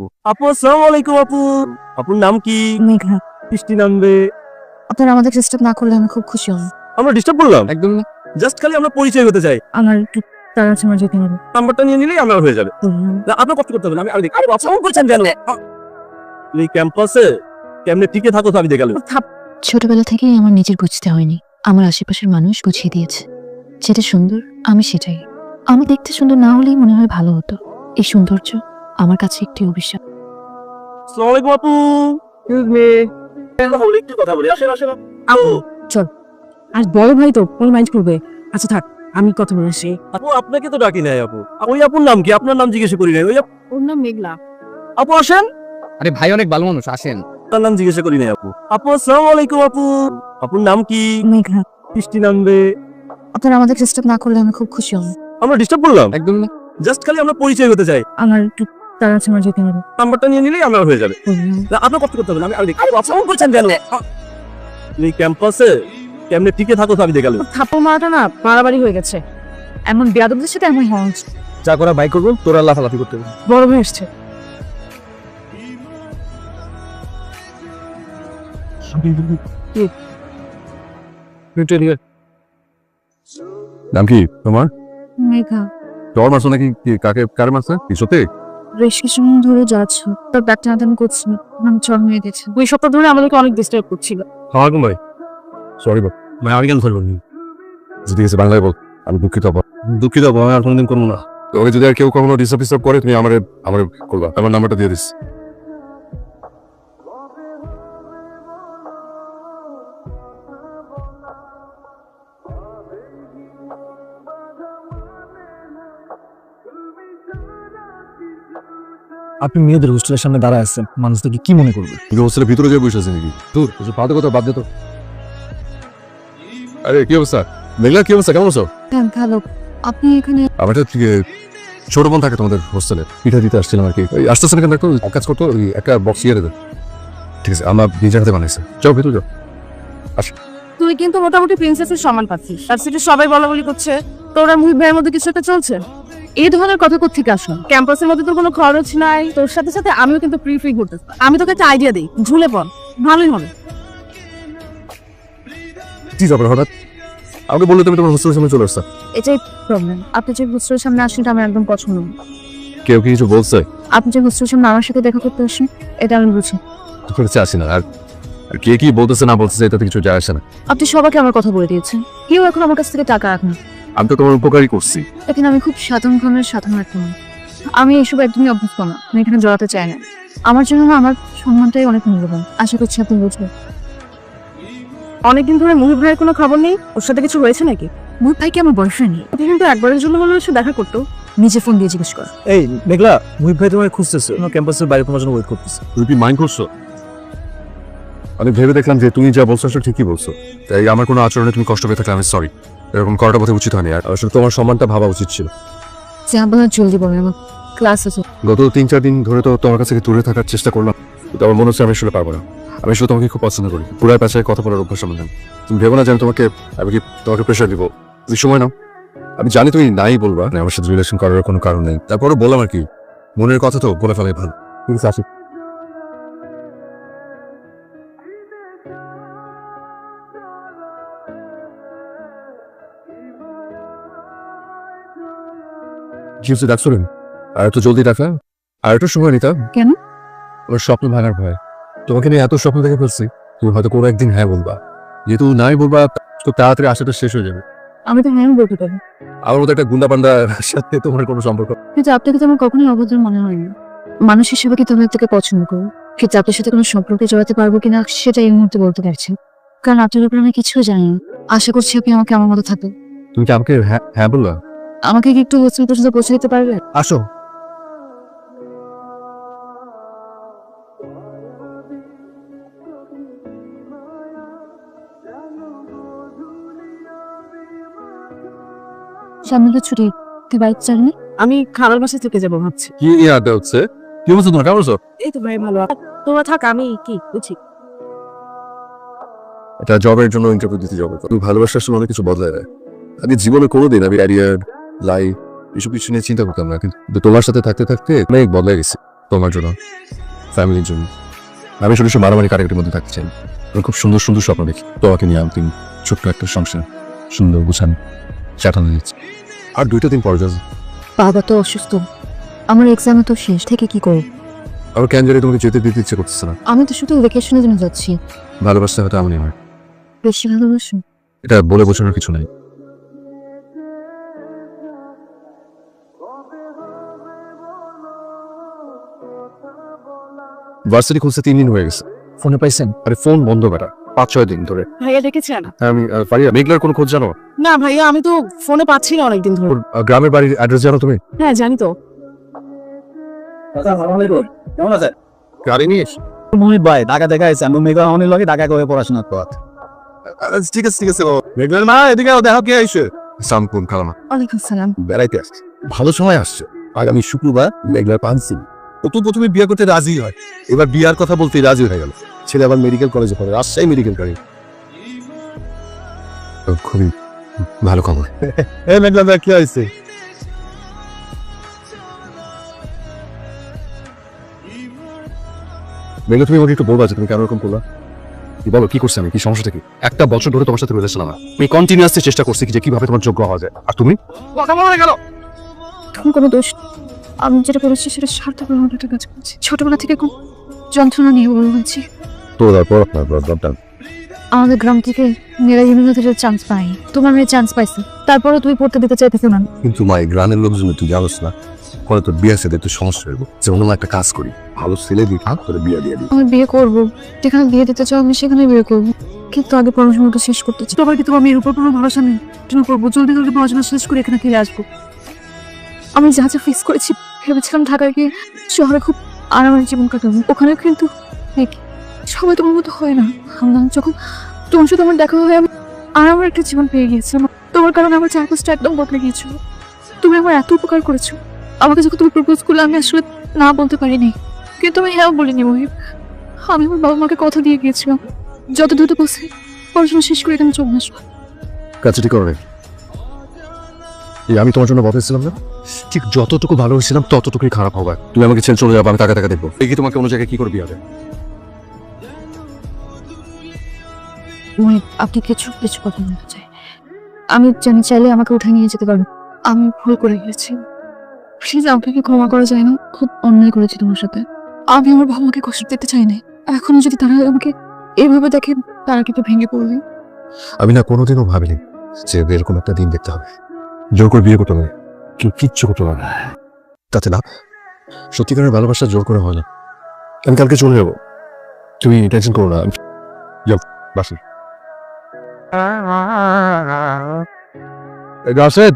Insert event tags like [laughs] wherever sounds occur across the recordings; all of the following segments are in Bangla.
আপু আপু আসসালামু আলাইকুম আপু। আপুর নাম কি? মেঘা বৃষ্টি নামবে আপনারা আমাদের ডিস্টার্ব না করলে আমি খুব খুশি হব। আমরা ডিস্টার্ব করলাম? একদম না। জাস্ট খালি আমরা পরিচয় হতে চাই। আমার একটু তারা আছে আমার যেতে হবে। নাম্বারটা নিয়ে নিলেই আমার হয়ে যাবে। না, আপনার কষ্ট করতে হবে না আমি আমি দেখি। আরে বাচ্চা ফোন করছেন কেন? এই ক্যাম্পাসে কেমনে টিকে থাকো তো আমি দেখাল ছোটবেলা থেকেই আমার নিজের বুঝতে হয়নি। আমার আশেপাশের মানুষ বুঝিয়ে দিয়েছে। যেটা সুন্দর আমি সেটাই। আমি দেখতে সুন্দর না হলেই মনে হয় ভালো হতো। এই সৌন্দর্য আমার কাছে একটি অভিশাপ। আসসালামু আলাইকুম আপু এক্সকিউজ মি একটু কথা বলি। আসেন আসেন আপু। আর বড় ভাই তো কোন মাইন্ড করবে? আচ্ছা থাক আমি কথা বলে আসি। আপু আপনাকে তো ডাকি নাই আপু। ওই আপুর নাম কি? আপনার নাম জিজ্ঞেস করি নাই। ওই ওর নাম মেঘলা। আপু আসেন। আরে ভাই অনেক ভালো মানুষ আসেন। আপনার নাম জিজ্ঞেস করি নাই আপু। আপু আসসালামু আলাইকুম আপু। আপুর নাম কি? মেঘা বৃষ্টি নামবে আপনারা আমাদের ডিস্টার্ব না করলে আমি খুব খুশি হব। আমরা ডিস্টার্ব করলাম? একদম না। জাস্ট খালি আমরা পরিচয় হতে চাই। আমার একটু তারা আছে আমার যেতে হবে। নাম্বারটা নিয়ে নিলেই আমার হয়ে যাবে। আপনার কষ্ট করতে হবে আমি আমি দেখি। আরে বাচ্চা কেন? এই ক্যাম্পাসে কেমনে টিকে থাকো আমি দেখাল থাপ্পড় মারাটা না বাড়াবাড়ি হয়ে গেছে। এমন বেয়াদবদের সাথে এমন হওয়া উচিত। যা করা বাই করব তোরা লাফালাফি করতে হবে। বড় ভাই এসছে। নাম কি তোমার? মেঘা। জ্বর মারছো নাকি কাকে কার মারছে? কি সত্যি? বেশ কিছুদিন ধরে যাচ্ছ। তার ব্যাগটা আদান করছি আমি চরম হয়ে গেছে। ওই সপ্তাহ ধরে আমাদেরকে অনেক ডিস্টার্ব করছিল। হাওয়াকুম ভাই। সরি বাপ মানে আমি কেন সরি বলিনি ঠিক আছে বাংলায় বল আমি দুঃখিত আপা দুঃখিত আপা আমি আর কোনোদিন করব না। তোকে যদি আর কেউ কখনো ডিস্টার্ব করে তুমি আমার আমার করবা। আমার নাম্বারটা দিয়ে দিস। আপনি মেয়েদের হোস্টেলের সামনে দাঁড়ায় আছেন মানুষ থেকে কি মনে করবে তুমি হোস্টেলের ভিতরে যে বসে আছে নাকি? তোর কিছু পাতে কথা বাদ দে তো। আরে কি অবস্থা? মেঘলা কি অবস্থা? কেমন আছো? হ্যাঁ ভালো। আপনি এখানে আমার ঠিক, ছোট বোন থাকে তোমাদের হোস্টেলে পিঠা দিতে আসছিলাম আর কি। আসতেছে না কেন? দেখো এক কাজ করতো ওই একটা বক্স ইয়ে দে। ঠিক আছে আমার নিজের হাতে বানাইছে। যাও ভিতরে যাও। তুই কিন্তু মোটামুটি প্রিন্সেসের সম্মান পাচ্ছিস। তার সিটে সবাই বলা বলি করছে। তোর আর মুহিত ভাইয়ের মধ্যে কিছু একটা চলছে? এই ধরনের কথা কোথেকে আসো ক্যাম্পাসের মধ্যে তোর কোনো খরচ নাই। তোর সাথে সাথে আমিও কিন্তু প্রি ফ্রি করতে আমি তোকে একটা আইডিয়া দিই। ঝুলে পড়। ভালোই হবে। কি ব্যাপার হঠাৎ? আমাকে বললে তুমি তোমার হোস্টেলের সামনে চলে আসছো এটাই প্রবলেম আপনি যে হোস্টেলের সামনে আসেন আমার একদম পছন্দ কেউ কি কিছু বলছে? আপনি যে হোস্টেলের সামনে আমার সাথে দেখা করতে আসেন এটা আমি বুঝি। তোর কাছে আসি না। আর আর কে কি বলতেছে না বলতেছে এটাতে কিছু যায় আসে না। আপনি সবাইকে আমার কথা বলে দিয়েছেন। কেউ এখন আমার কাছ থেকে টাকা রাখেন আমি তো তোমার উপকারই করছি। এখানে আমি খুব সাধারণ ধরনের সাধারণ একটা মানুষ। আমি এসব একদমই অভ্যস্ত না। আমি এখানে জড়াতে চাই না। আমার জন্য না আমার সম্মানটাই অনেক মূল্যবান। আশা করছি আপনি বুঝবেন। অনেকদিন ধরে মুহিত ভাইয়ের কোনো খবর নেই? ওর সাথে কিছু হয়েছে নাকি? মুখ ভাই কি আমার বয়ফ্রেন্ড ওকে কিন্তু একবারের জন্য হলেও এসে দেখা করতো। নিজে ফোন দিয়ে জিজ্ঞেস কর। এই মেঘলা মুহিত ভাই তোমায় খুঁজতেছে। তোমার ক্যাম্পাসের বাইরে তোমার জন্য ওয়েট করতেছে। তুমি কি মাইন্ড করছ? আমি ভেবে দেখলাম যে তুমি যা বলছো আসলে ঠিকই বলছো। তাই আমার কোনো আচরণে তুমি কষ্ট পেয়ে থাকলে আমি সরি এরকম করাটা বোধহয় উচিত হয়নি। আর আসলে তোমার সম্মানটা ভাবা উচিত ছিল। যা বলার জলদি আমার ক্লাস আছে। গত তিন চার দিন ধরে তো তোমার কাছ থেকে দূরে থাকার চেষ্টা করলাম। কিন্তু আমার মনে হচ্ছে আমি আসলে পারব না। আমি আসলে তোমাকে খুব পছন্দ করি। পুরাই পেঁচায় কথা বলার অভ্যাস আমার তুমি ভেবো না যে আমি তোমাকে আমি কি তোমাকে প্রেশার দিব? তুমি সময় নাও। আমি জানি তুমি নাই বলবা। না আমার সাথে রিলেশন করার কোনো কারণ নেই। তারপরও বললাম আর কি। মনের কথা তো বলে ফেলাই ভালো। ঠিক আছে কি হচ্ছে আর একটু জলদি ডাকা আর একটু সময় নিতাম। কেন? আমার স্বপ্ন ভাঙার ভয়। তোমাকে নিয়ে এত স্বপ্ন দেখে ফেলছি তুমি হয়তো কোনো একদিন হ্যাঁ বলবা। যেহেতু নাই বলবা তো তাড়াতাড়ি আশাটা শেষ হয়ে যাবে। আমি তো হ্যাঁ বলতে পারি। আমার মতো একটা গুন্ডা পান্ডার সাথে তোমার কোনো সম্পর্ক কিন্তু আপনাকে তো আমার কখনোই অভদ্র মনে হয়নি। মানুষ হিসেবে কি তুমি আপনাকে পছন্দ করো? কিন্তু আপনার সাথে কোনো সম্পর্কে জড়াতে পারব কিনা সেটা এই মুহূর্তে বলতে পারছি কারণ আপনার ব্যাপারে আমি কিছুই জানি না। আশা করছি আপনি আমাকে আমার মতো থাকবেন। তুমি কি আমাকে হ্যাঁ হ্যাঁ বললা আমাকে কি একটু হোস্টেল পর্যন্ত পৌঁছে দিতে পারবে? আসো। সামনে তো ছুটি। তুই বাইক চালনি আমি বাসায় থেকে যাব ভাবছি। কি হচ্ছে? কি বলছো তোমার? কেমন এই তো ভাই ভালো। তোমরা থাক আমি কি বুঝি? এটা জবের জন্য ইন্টারভিউ দিতে যাবে। তুমি ভালোবাসার সময় অনেক কিছু বদলায় দেয়। আমি জীবনে কোনোদিন আমি ক্যারিয়ার লাইফ এসব কিছু নিয়ে চিন্তা করতাম না কিন্তু তোমার সাথে থাকতে থাকতে অনেক বদলে গেছে তোমার জন্য ফ্যামিলির জন্য। আমি শুধু মারামারি কাটাকাটির মধ্যে থাকতে চাই। খুব সুন্দর সুন্দর স্বপ্ন দেখি। তোমাকে নিয়ে আমি ছোট্ট একটা সংসার সুন্দর গুছানো চাটানো দিচ্ছি আর দুইটা দিন পর যাব। বাবা তো অসুস্থ। আমার এক্সামে তো শেষ থেকে কি করব? আবার কেন জানি তোমাকে যেতে দিতে ইচ্ছে করতেছে না। আমি তো শুধু ভ্যাকেশনের জন্য যাচ্ছি। ভালোবাসতে হয়তো আমি আমার বেশি ভালোবাসো? এটা বলে বোঝানোর কিছু নাই। ভার্সিটি খুলছে তিন দিন হয়ে গেছে। ফোনে পাইছেন? আরে ফোন বন্ধ বেটা পাঁচ ছয় দিন ধরে। ভাইয়া ডেকেছেন হ্যাঁ আমি আহ, ফারিয়া মেঘলার কোনো খোঁজ জানো? না ভাইয়া আমি তো ফোনে পাচ্ছি না অনেকদিন ধরে। ওর আহ, গ্রামের বাড়ির অ্যাড্রেস জানো তুমি? হ্যাঁ জানি তো। কেমন আছে গাড়ি নিয়ে এসো। ভাই ঢাকা দেখা আছে আমি মেঘা অনেক লগে ঢাকা করে পড়াশোনা কর ঠিক আছে ঠিক আছে মেঘলার মা এদিকে দেখো কে আইছে। সামপুন খালামা। ওয়ালাইকুম সালাম। বেড়াইতে আসছে। ভালো সময় আসছে। আগামী শুক্রবার মেঘলার পানসি ও তো প্রথমে বিয়ে করতে রাজি হয়। এবার বিয়ার কথা বলতে রাজি হয়ে গেল। ছেলে আবার মেডিকেল কলেজে পড়ে রাজশাহী মেডিকেল কলেজ খুবই ভালো খবর। [laughs] এ মেঘলা ভাই কি হয়েছে? মেঘলা তুমি আমাকে একটু বলবা যে তুমি কেন এরকম করলা? কি বলো কি করছে আমি? কি সমস্যাটা কি? একটা বছর ধরে তোমার সাথে রিলেশন আমার। আমি কন্টিনিউয়াসলি চেষ্টা করছি যে কীভাবে তোমার যোগ্য হওয়া যায়। আর তুমি? কথা বলে গেল। তখন কোনো দোষ। আমি যেটা করেছি সেটা স্বার্থ গ্রহণ একটা কাজ করছি। ছোটবেলা থেকে খুব যন্ত্রণা নিয়ে বড় হয়েছি। তো তারপর আপনার ব্রডব্যান্ড আমাদের গ্রাম থেকে মেয়েরা ইউনিভার্সিটির চান্স পাই তোমার মেয়ে চান্স পাইছে। তারপরে তুমি পড়তে দিতে চাইতেছো না। কিন্তু মা গ্রামের লোকজন তুই জানোস না পরে তোর বিয়ে সাথে একটু সমস্যা হইব। যে অন্য একটা কাজ করি ভালো ছেলে দিই থাক তোর বিয়ে দিয়ে দিই। আমি বিয়ে করব। যেখানে বিয়ে দিতে চাও আমি সেখানে বিয়ে করব। কিন্তু আগে পড়াশোনাটা শেষ করতে চাই। তোমার কিন্তু আমি এর উপর কোনো ভরসা নেই। জন্য করব। জলদি জলদি পড়াশোনা শেষ করে এখানে ফিরে আসব। আমি যা যা ফেস করেছি ভেবেছিলাম ঢাকায় গিয়ে শহরে খুব আরামের জীবন কাটাবো। ওখানে কিন্তু সবাই তোমার মতো হয় না। আমরা যখন তোমার সাথে আমার দেখা হয় আমি আরামের একটা জীবন পেয়ে গিয়েছিলাম তোমার কারণে আমার চারপাশটা একদম বদলে গিয়েছিল। তুমি আমার এত উপকার করেছ। আমাকে যখন তুমি প্রপোজ করলে, আমি আসলে না বলতে পারিনি। কিন্তু আমি হ্যাঁ বলিনি মহিব আমি আমার বাবা মাকে কথা দিয়ে গিয়েছিলাম। যত দ্রুত বসে পড়াশোনা শেষ করে এখানে চলে আসব। কাজটি করে এই আমি তোমার জন্য বলেছিলাম না? ঠিক যতটুকু ভালো হয়েছিলাম ততটুকুই খারাপ হবে তুমি আমাকে ছেড়ে চলে যাব আমি টাকা টাকা দেখব। এই কি তোমাকে অন্য জায়গায় কি করে বিয়ে হবে আপনি কিছু কিছু কথা বলতে চাই। আমি জানি চাইলে আমাকে উঠে নিয়ে যেতে পারবেন আমি ভুল করে গেছি প্লিজ আপনাকে ক্ষমা করা যায় না? খুব অন্যায় করেছি তোমার সাথে। আমি আমার বাবা মাকে কষ্ট দিতে চাই না এখনও যদি তারা আমাকে এইভাবে দেখে তারা কিন্তু ভেঙে পড়বে। আমি না কোনোদিনও ভাবিনি যে এরকম একটা দিন দেখতে হবে। জোর করে বিয়ে করতে হবে। কেউ কিচ্ছু করতে পারবে না। তাতে না সত্যিকারের ভালোবাসা জোর করে হয় না। আমি কালকে চলে যাব। তুমি টেনশন করো না। আমি যাও বাসে। রাশেদ!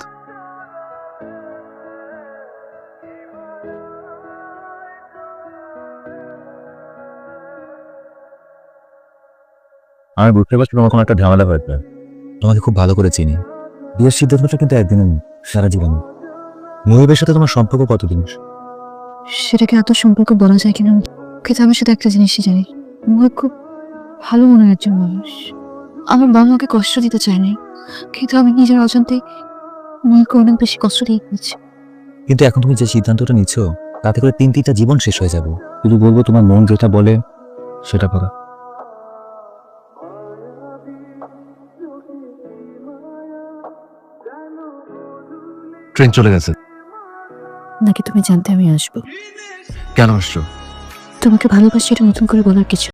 আমি বুঝতে পারছি তোমার কোনো একটা ঝামেলা হয়েছে। তোমাকে খুব ভালো করে চিনি। বিয়ের সিদ্ধান্তটা কিন্তু একদিনের না, সারা জীবন মহিবের সাথে তোমার সম্পর্ক কতদিন সেটাকে এত সম্পর্ক বলা যায় কিনা? কিন্তু আমি শুধু একটা জিনিসই জানি। মহিব খুব ভালো মনের একজন মানুষ। আমার বাবা মাকে কষ্ট দিতে চায়নি। কিন্তু আমি নিজের অজান্তেই মহিবকে অনেক বেশি কষ্ট দিয়ে গেছি কিন্তু এখন তুমি যে সিদ্ধান্তটা নিচ্ছ তাতে করে তিন তিনটা জীবন শেষ হয়ে যাবে। শুধু বলব তোমার মন যেটা বলে সেটা করো। ট্রেন চলে গেছে। নাকি তুমি জানতে আমি আসব? কেন আসছো? তোমাকে ভালোবাসি এটা নতুন করে বলার কিছু